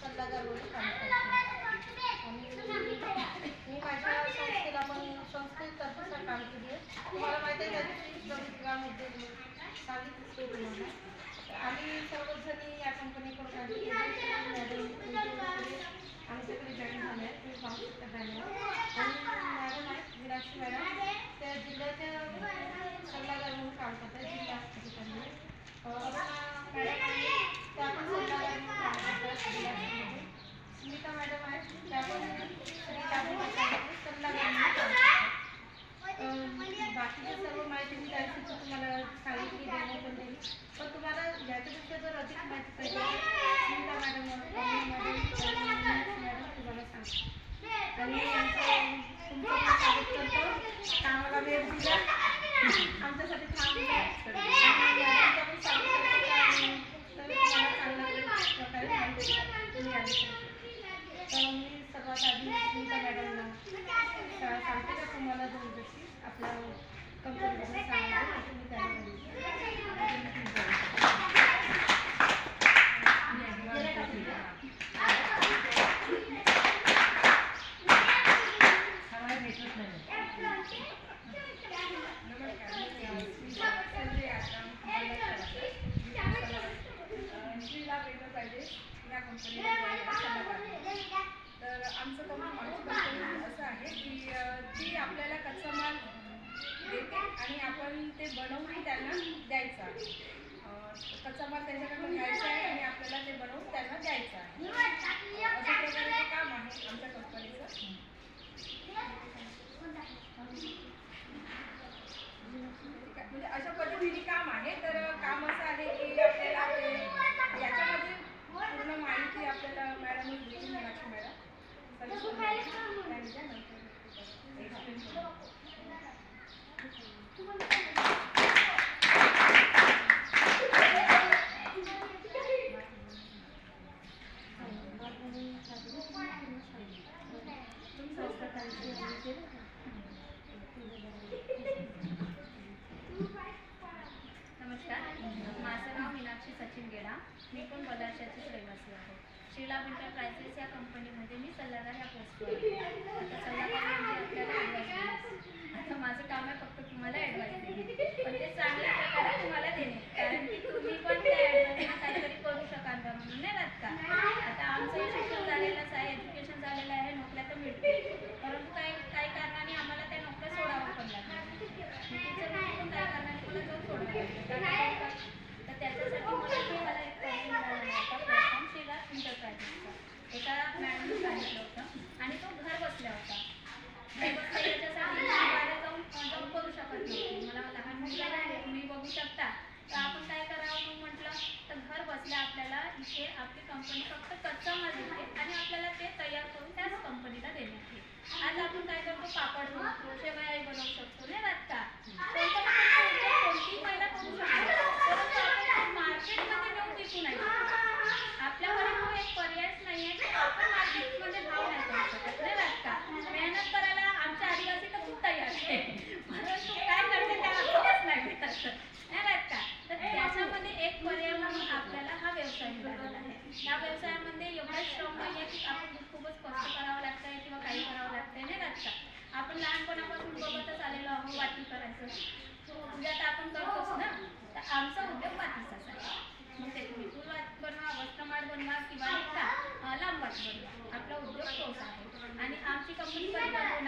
सल्लागार म्हणून काम करते आणि मी माझ्या संस्थेला पण संस्थेतर्फे काम केली आहे. तुम्हाला माहिती आहे त्याची गामध्ये सांगितले तुम्हाला सर्वजणी या कंपनीकडून आम्ही सगळे जॉईन झाले आहेत. तुम्ही पाहू शकता बॅनर आणि मॅडम आहेत मीनाक्षी मॅडम. त्या जिल्ह्याच्या सल्लागार म्हणून काम करतात जिल्हा हॉस्पिटलमध्ये त्या पण स्मिता मॅडम आहे त्या पण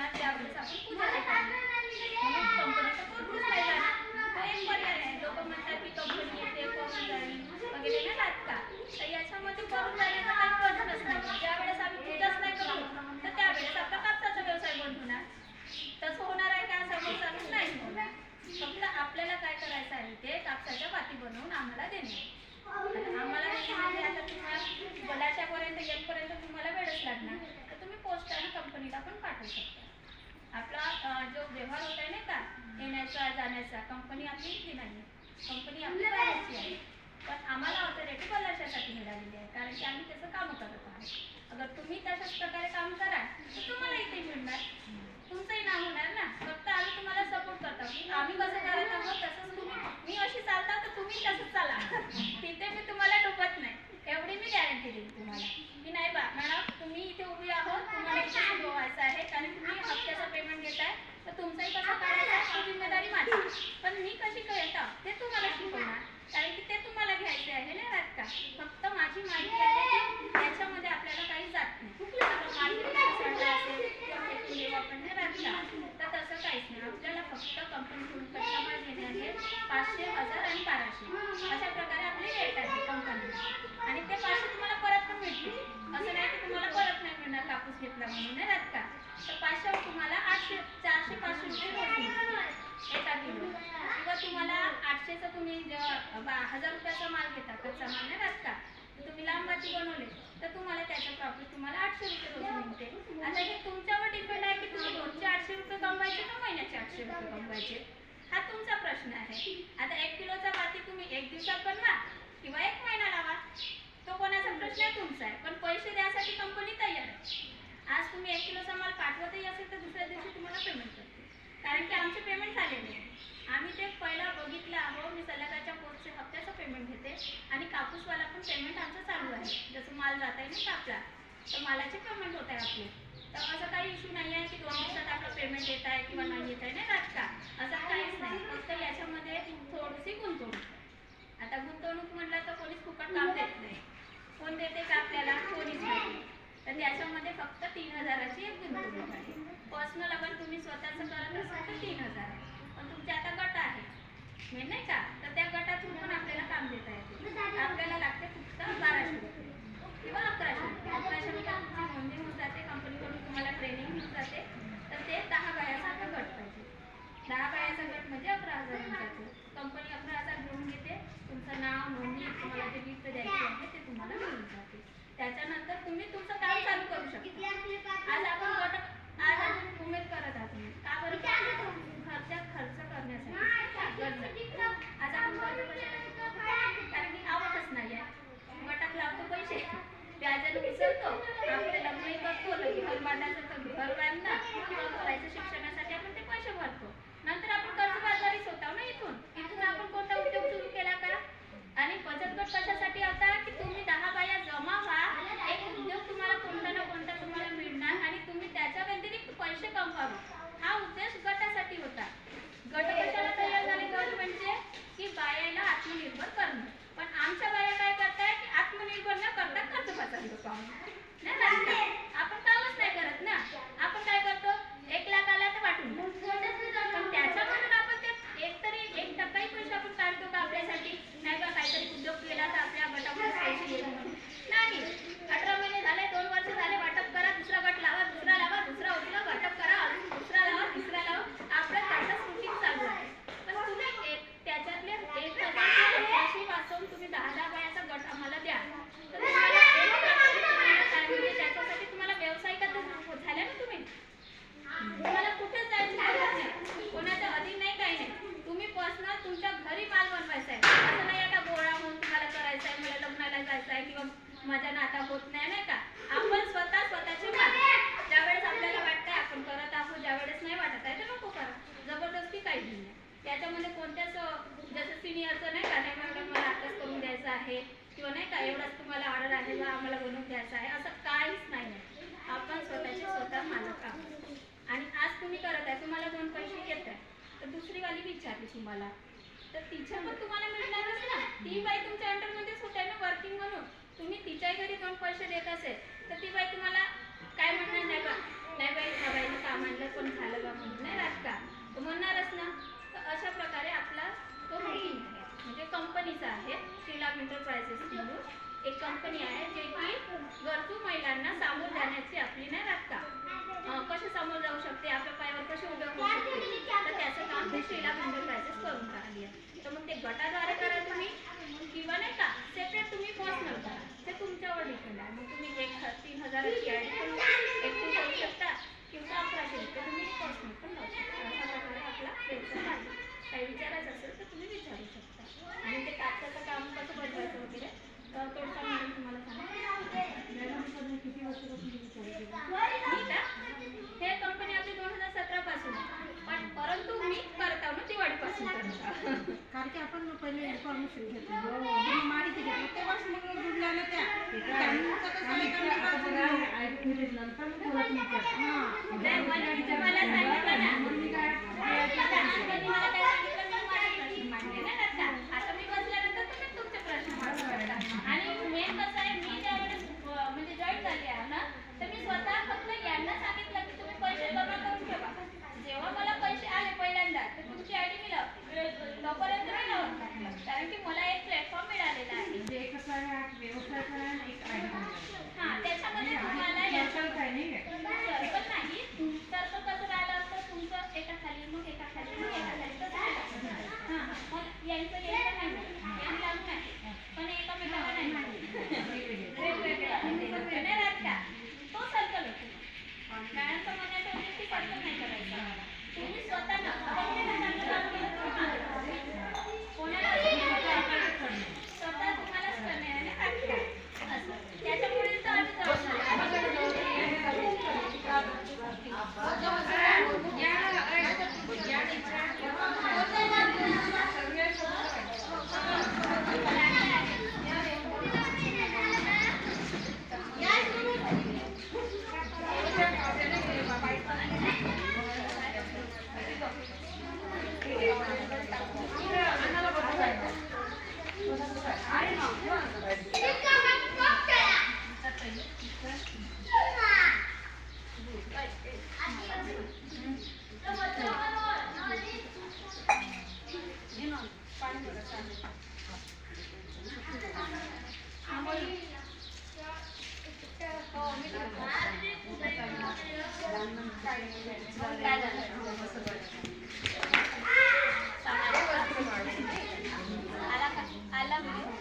त्यावेळेस आपण लोक म्हणतात की कंपनी येते म्हणजे याच्यामध्ये करून जाण्याचा काही पद्धतच नाही. आम्ही पूजाच नाही करू तर त्यावेळेस आपला कापसाचा व्यवसाय बंद तसं होणार आहे का नाही होणार. फक्त आपल्याला काय करायचं आहे ते कापसाच्या वाती बनवून आम्हाला देणे. आम्हाला म्हणजे आता तुम्हाला वेळच लागणार. तर तुम्ही पोस्ट आणि कंपनीला पण पाठवू शकता. आपला जो व्यवहार होत आहे ना का येण्याचा जाण्याचा कंपनी आपली इथली नाही. कंपनी आपली बाहेरची आहे. पण आम्हाला ऑथॉरिटी पलाशासाठी मिळालेली आहे. कारण की आम्ही त्याचं काम करत आहोत. पाचशे तर तुम्हाला आठशे चारशे पाचशे रुपये किंवा तुम्हाला आठशेचा तुम्ही हजार रुपयाचा माल घेता कच्चा माल नाही रस्ता तुम्ही लांबाची बनवले तर तुम्हाला त्याचं प्रॉफिट तुम्हाला आठशे रुपये रोज मिळते. आता हे तुमच्यावर डिपेंड आहे की तुम्ही रोजचे आठशे रुपये कमवायचे का महिन्याचे आठशे रुपये कमवायचे? हा तुमचा प्रश्न आहे. आता एक किलोचा बाती तुम्ही एक दिवसात बनवा किंवा एक महिना लावा. तो कोणाचा प्रश्न आहे? तुमचा आहे. पण पैसे द्यासाठी कंपनी तयार आहे. आज तुम्ही एक किलोचा माल पाठवतही असेल तर दुसऱ्या दिवशी तुम्हाला पेमेंट करते कारण की आमचे पेमेंट झालेले आहे. आम्ही ते पहिला बघितलं आहो मी सल्लागारच्या पोस्टचे हप्त्याचं पेमेंट घेते आणि कापूसवाला पण पेमेंट आमचं चालू आहे. जसं माल जात आहे ना कापला तर मालाचे पेमेंट होत आहे आपले. तर असं काही इश्यू नाही आहे की दोन दिवसात आपलं पेमेंट येत आहे किंवा नाही येत आहे ना राहत का असं काहीच नाही. फक्त याच्यामध्ये थोडीशी गुंतवणूक आहे. आता गुंतवणूक म्हटलं तर कोणीच फुकट काम देत नाही. कोण देते का आपल्याला? कोणीच नाही. तर त्याच्यामध्ये फक्त तीन हजाराची एक गुंतवणूक आहे. पर्सनल अगर तुम्ही स्वतःचं करत असाल तर तीन हजार आहे. पण तुमचे आता गट आहे. म्हणजे नाही का? तर त्या गटातून पण आपल्याला काम देता येते. आपल्याला लागते फक्त बाराशे रुपये किंवा अकराशे रुपये. अकराशे रुपये तुमची नोंदणी होऊन जाते. कंपनीकडून तुम्हाला ट्रेनिंग होऊन जाते. तर ते दहा बायाचा आता गट पाहिजे. दहा बायाचा गट म्हणजे अकरा हजार होऊन जाते. कंपनी अकरा हजार घेऊन घेते. तुमचं नाव नोंदणी तुम्हाला जे गिफ्ट द्यायचे आहे ते तुम्हाला मिळून जाते. त्याच्यानंतर तुम्ही तुमचं काम चालू करू शकता. आज आपण गट आज आपण उमेद करत आहात. तुम्ही का बरं? घरच्या खर्च करण्यासाठी. आज आपण कर्ज? कारण की आवकच नाही आहे गटात लावतो पैसे. व्याजाने उचलतो. आपले लग्नही करतो लगे घर बांधायचं तर घर बांधणं. किंवा मुलाच्या शिक्षणासाठी आपण ते पैसे भरतो. नंतर आपण कर्जबाजारीच होतो ना इथून. इथून आपण कोणता उद्योग सुरू केला का आणि बचत गट कशासाठी होता की तुम्ही दहा बाया जमा व्हा एक उद्योग तुम्हाला कोणता ना कोणता तुम्हाला मिळणार आणि तुम्ही त्याच्या व्यतिरिक्त पैसे कमवावे. हा उद्देश गटासाठी होता. गट कशाला तयार झाले? गव्हर्नमेंटचे की बायाला आत्मनिर्भर करणं. पण आमच्या बाया काय करताय की आत्मनिर्भर न करता नाही ना? आपण कामच नाही करत ना. आपण काय करतो? एक लाख आला तर वाटून द्या. पण त्याच्यामधून आपण ते एक तरी एक टक्काही पैसे आपण काढतो का आपल्यासाठी नाही का काहीतरी उद्योग केला तर आपल्या गटामध्ये पैसे येईल नाही. अठरा महिने झाले दोन वर्ष झाले वाटप करा दुसरा गट लावा दुसरा लावा दुसरा उचला वाटप करा अजून दुसरा लावा तिसरा लावा आपलं त्याचं रुटीन चालू आहे पण तुम्ही एक त्याच्यातले एक हजार पैसे वाचवून तुम्ही दहा दहा बायाचा गट आम्हाला द्या तर तुम्हाला एक लाखाने तुम्हाला काय म्हणजे त्याच्यासाठी तुम्हाला व्यावसायिकातच झाल्या ना तुम्ही तुम्हाला कुठेच जायची गरज नाही कोणाच्या अधीन नाही काही नाही तुम्ही पर्सनल तुमच्या घरी माल बनवायचा आहे असं नाही आता गोळा होऊन तुम्हाला करायचं आहे मला लग्नाला जायचं आहे किंवा माझ्या नाता होत नाही नाही का आपण स्वतः स्वतःचे माल ज्यावेळेस आपल्याला वाटतंय आपण करत आहोत ज्यावेळेस नाही वाटत आहे तर नको करा जबरदस्ती काही नाही याच्यामध्ये कोणत्याच अं, जसं सिनियरचं नाही का नाही मॅडम मला आताच करून द्यायचं आहे किंवा नाही का एवढाच तुम्हाला ऑर्डर आहे बा आम्हाला बनवून द्यायचं आहे असं काहीच नाही आहे आपण स्वतःचे स्वतः मालक आहोत आणि आज तुम्ही करत आहे तुम्हाला दोन पैसे येत आहे तर दुसरी वाली विचारली तुम्हाला तर तिच्या पण तुम्हाला मिळणारच ना ती बाई तुमच्या अंडरमध्येच होते ना वर्किंग म्हणून तुम्ही तिच्या घरी दोन पैसे देत असेल तर ती बाई तुम्हाला काय म्हणणार? नाही बा नाही बाई ह्या बाईने काम आणलं पण झालं बा म्हणून नाही राहत तर म्हणणारच ना. तर अशा प्रकारे आपला तो रुटीन आहे. म्हणजे कंपनीचा आहे श्रीलाभ एंटरप्राइजेस म्हणून. एक कंपनी आहे जे की गरजू महिलांना सामोर जाण्याची आपली नाही राखता कसे समोर जाऊ शकते? आपल्या पायावर कसे उभे होऊ शकते? तर त्याचं काम ते श्रीलाभ एंटरप्राइजेस करून राहिली आहे. तर मग ते गटाद्वारे करा तुम्ही किंवा नाही का? सेपरेट तुम्ही पर्सनल करा. ते तुमच्यावर डिपेंड आहे. मग तुम्ही एक तीन हजाराची आय पण एकटी करू शकता किंवा अकराशे रुपये तुम्ही पर्सनल पण लावू शकता. अशा प्रकारे आपला व्यवसाय आहे. काही विचारायचं असेल तर तुम्ही विचारू शकता. आणि ते कापसाचं काम कसं बनवायचं वगैरे तर थोडंसं मॅडम तुम्हाला सांगा किती वर्षापासून विचार मी का हे कंपनी आपली दोन हजार सतरा पासून आहे. पण परंतु मी करता ना दिवाळीपासून करता की आपण पहिले इन्फॉर्मेशन माहिती तेव्हाच मग जुडल्या ना त्या. त्यांचं कसं आहे हां. मी मी तुमचे मांडा आणि मेन कसं आहे मी म्हणजे जॉईन झाली आहे ना तर मी स्वतः फक्त यांना सांगितलं की तुम्ही पैसे जमा करून ठेवा. जेव्हा मला पैसे आले पहिल्यांदा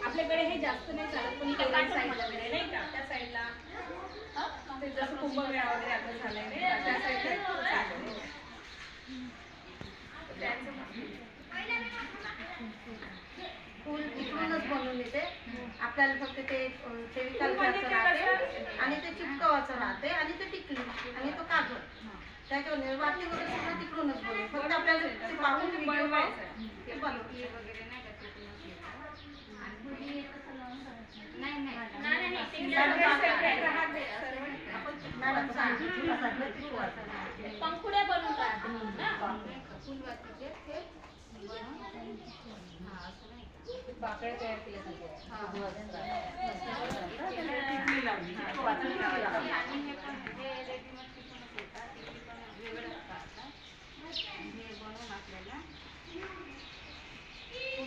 आपल्याकडे हे जास्त नाही चालत पण नाही का? त्या साईडला. जसं कुंभमेळा वगैरे आता त्या साईडला इकडूनच बनवून येते आपल्याला फक्त ते फेविकॉल म्हणजे आणि ते चिपकवाचं राहते आणि ते टिकली आणि तो कागद. त्याच्यावर वाटी वगैरे सगळं तिकडूनच बनवू फक्त आपल्याला ते पाहून व्हिडिओ बनवायचं. ते बनवते नाही नाही नाही, नाही, ते separate राहते सर्व. मॅडम सांगितलं पंखुड्या बनवून ते बाकड्या तयार केल्या जातात. म्हणजे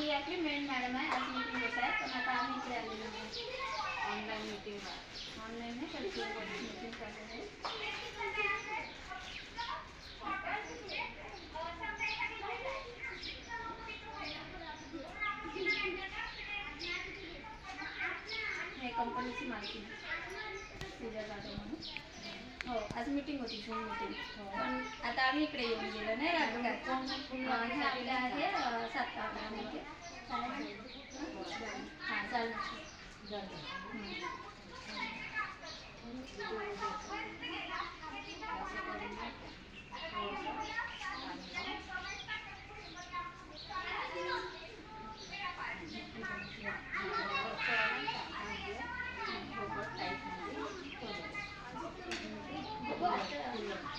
आपली आपली मेन मॅडम आहे आज मीटिंग होत आहे. पण आता आम्ही इकडे आलेलो आहोत ऑनलाईन मीटिंग ऑनलाईन नाही तर मीटिंग चालू आहे हे कंपनीची मालकी पूजा जाधव म्हणून हो आज मीटिंग होती झूम मीटिंग पण आता आम्ही इकडे येऊन गेलो नाही राधिका हे आपले आहे अं, सात तारखेला हां चालेल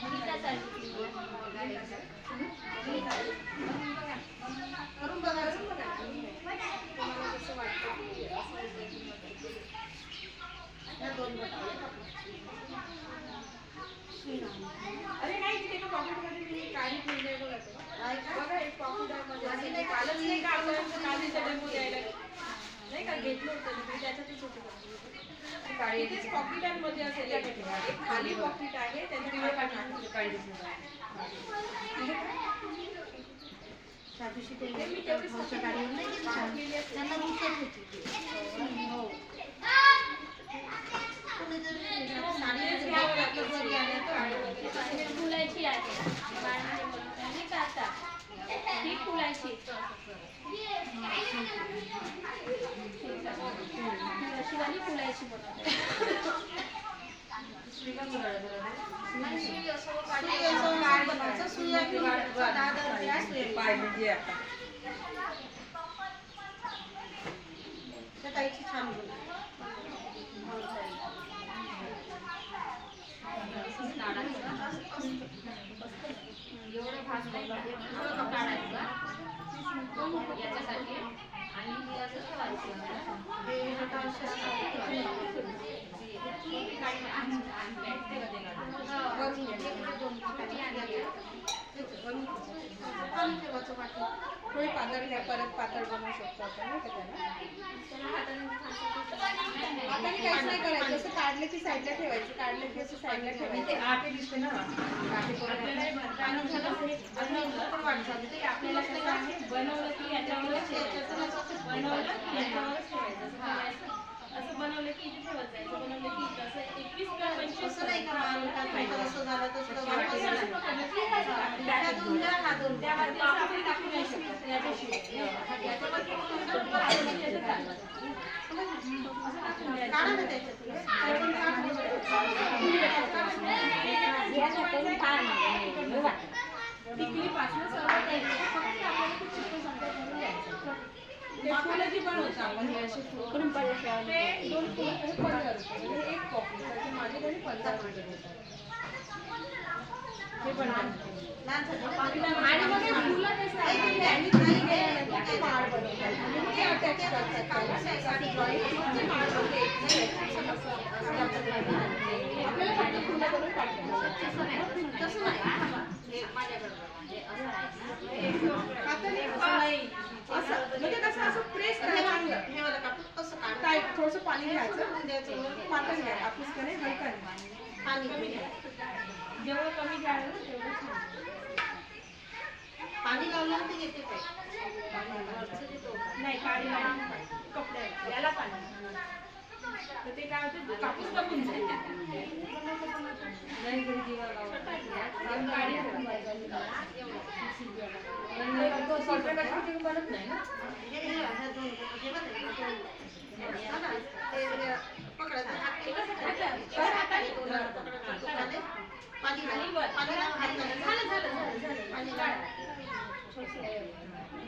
गीता चालली करून बघा तुम्हाला कसं वाटतं की या दोन बटाटे. अरे नाही तिथे एका पॉकेटमध्ये मी काळी ठेवली बघा ते. काय का? बघा एक पॉकेटमध्ये असं नाही कालच नाही का आपण काळीचा डेमो द्यायला नाही का घेतलं होतं मी त्याच्यातच होतं इथेच पॉकेटांमध्ये असेल एक एक खाली पॉकेट आहे त्याच्यात काळी त्या दिवशी ते भाऊच्या गाडीवर नाही गेली का? त्यांना रुचत होती ती. हो. कोणीतरी साडीमध्ये जाऊ लागलं घरी आल्या तर हे फुलाची आहे बाळामध्ये बोलत आहे नाही का आता ही फुलाची शिवानी फुलायची पाहिजे आता छान बोला working your ticket to go to the वरून वरून ठेवायचं वाटलं. थोडी पातळ घ्या परत पातळ बनवू शकतो आपण नाही का त्याला आता काहीच नाही करायचं असं काढलं की साईडला ठेवायचं काढलं की असं साईडला ठेवायचं आपल्याला कसं आहे बनवलं की याच्यावरच बनवलं की याच्यावरच ठेवायचं असं बनवलं की इथे ठेवत जायचं बनवलं की इथं असं एकवीस किंवा पंचवीस असं नाही का मान का तुमचं असं झालं तसं असं वाटलं. असं पकडलं की हा त्या दोन द्या, हा दोन द्या. त्यामध्ये असं आपण टाकू नाही शकत याच्याशिवाय याच्यावरती पूर्ण टाकून द्यायचं चालतं. असं टाकून द्यायचं. काढा ना त्याच्यातून. त्यातून काढा. टिकलीपासून सर्व फक्त आपल्याला खूप चिकन समजा करून द्यायचं ते फुलं जी बनवतो आपण हे असे फुलं ते दोन फुलं हे पंधरा रुपये म्हणजे एक कॉपी तर पंधरा रुपये हे पण. आणि मग हे फुलं कसं आहे? माळ बनवतात. ते करतात म्हणजे माळ वगैरे असं असं आपल्याला फक्त फुलं करून काढायचं. तसं नाही. असं म्हणजे कसं असं प्रेस करायचं चांगलं हे वाला कापूस कसं काढायचं? काय थोडंसं पाणी घ्यायचं? द्यायचं पातळ घ्यायचं आपलीचकडे हलका पाणी. जेवढं कमी घ्याल ना तेवढं. पाणी लावल्यावर ते येते काय नाही काळी वाली कपड्याला याला पाणी. तर ते काय होतं तो कापूस कपून जाईल काळी हे हे ह्या दोन हे बघ हे दोन. हा ना, पाणी. झालं, झालं, झालं.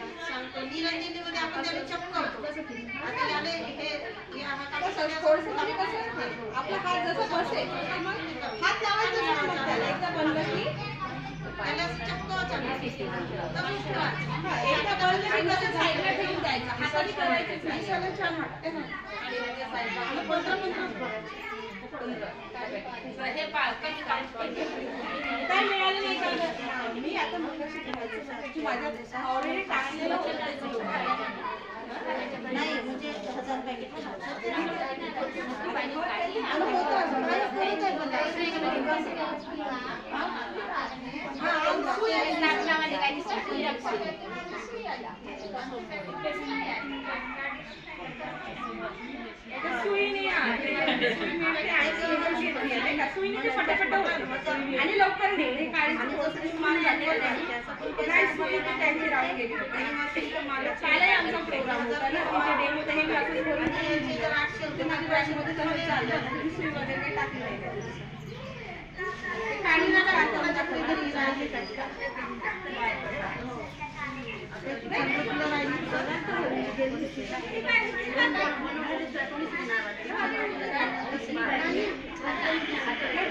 निरंजनीमध्ये आपण त्याला चपकवतो आता याला हे हे हा कापूस कसं? थोडंसं कसं आपला हात जसा बसेल तसं मग हात लावायचा नाही मग त्याला एकदा बनलं की त्याला असं चपकवायचं नाही. तसंच ठेवायचं. हा, एकदा बनलं की कसं साईडला ठेवून द्यायचं हाताने करायचंच नाही दिसायला छान वाटते ना? पंधरा पंधरा काय मिळालं नाही का? हा, मी आता मगाशी ठेवायचं की माझ्या ऑलरेडी टाकलेलं होतं. त्याचं नाही म्हणजे हजार पॅकेट आणि होतं असं. माझं होतं आहे पण. हा, आणि लवकर नाही ना ते माझ्या बॅगमध्ये तसंच चाललं ही सुई वगैरे काही टाकली नाही त्याच्यात. ते काढीला काय हाताला टाकली तरी राहिली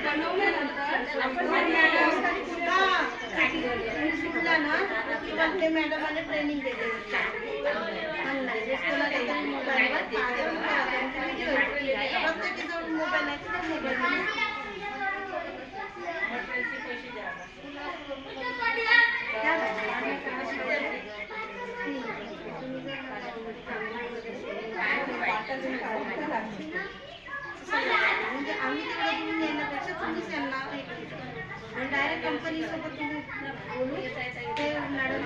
बनवल्यानंतर आपण शिकला ना किंवा ते मॅडमाने ट्रेनिंग दिली प्रत्येकी जवळ मोबाईल आहे तर मोबाईल म्हणजे आम्ही तिकडे घेऊन येण्यापेक्षा तुम्हीच यांना डायरेक्ट तुम्ही ते मॅडम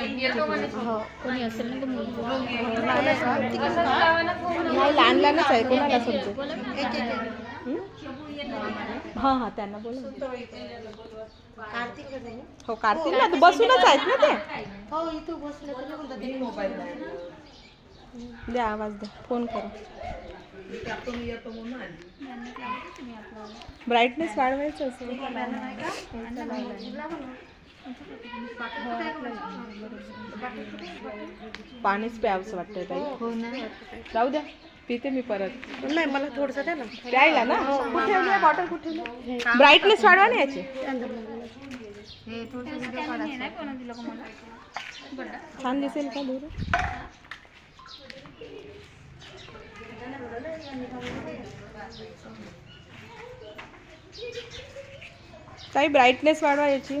नाही. लहान लहानच आहे. कोणाला समजेल हां हां त्यांना बोला कार्तिक हो कार्तिक ना बसूनच आहेत ना ते. हो इथं बसले तर बोलतात त्यांनी मोबाईल द्या आवाज द्या. फोन करा. ब्राईटनेस वाढवायचं असेल. पाणीच प्यावंसं वाटतंय ताई. जाऊ द्या पिते मी परत. नाही मला थोडस द्या ना. प्यायला ना? कुठे ठेवली आहे बॉटल कुठे ठेवली ब्राईटनेस वाढवा ना याची. हे छान दिसेल का दूर ताई ब्राईटनेस वाढवा याची.